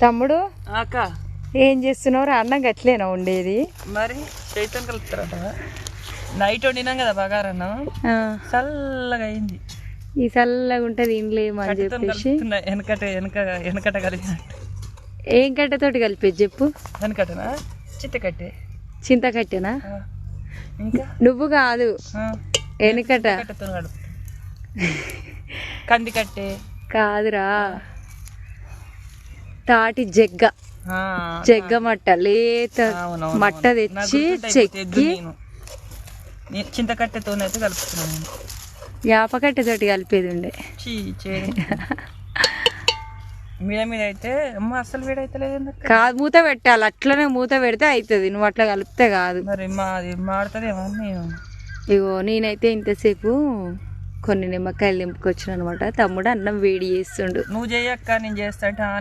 తమ్ముడు? అక్క. ఏం చేస్తున్నావు? అన్నం గట్లేనా ఉండేది మరి చైతన్ కలుపుతారట. నైట్ వండినాం కదా బగారన్నం చల్లగా అయింది. ఈ చల్లగా ఉంటుంది ఇండ్లేమో అని కట్టెతో చెప్పేసి. వెనకట వెనక వెనకట కలిగినట్టు ఏం కట్టెతోటి కలిపేది చెప్పు? వెనకటనా? చిత్తకట్టే చింత కట్టెనా ఆ. ఇంకా? నువ్వు కాదు. వెనుకట. కట్టెతో కలుపు కంది కట్టే కాదురా తాటి జగ్గ. జగ్గ మట్ట లేత. మట్ట తెచ్చి చెక్కి చింతకట్టెతోనైతే కలుపుతున్నాను నేను. యాప కట్టెతోటి కలిపేది ఉండే మీద మీద అయితే అమ్మ లేదు కాదు మూత పెట్టాలి. అట్లనే మూత పెడితే అవుతుంది నువ్వు అట్లా కలిపితే కాదు. మరి మాది మాడుతుందేమో ఇగో నేనైతే ఇంతసేపు కొన్ని నిమ్మకాయలు నింపుకొచ్చిన అనమాట తమ్ముడు అన్నం వేడి చేస్తుండు. నువ్వు చేయక్క నేను చేస్తా అంటే "ఆ,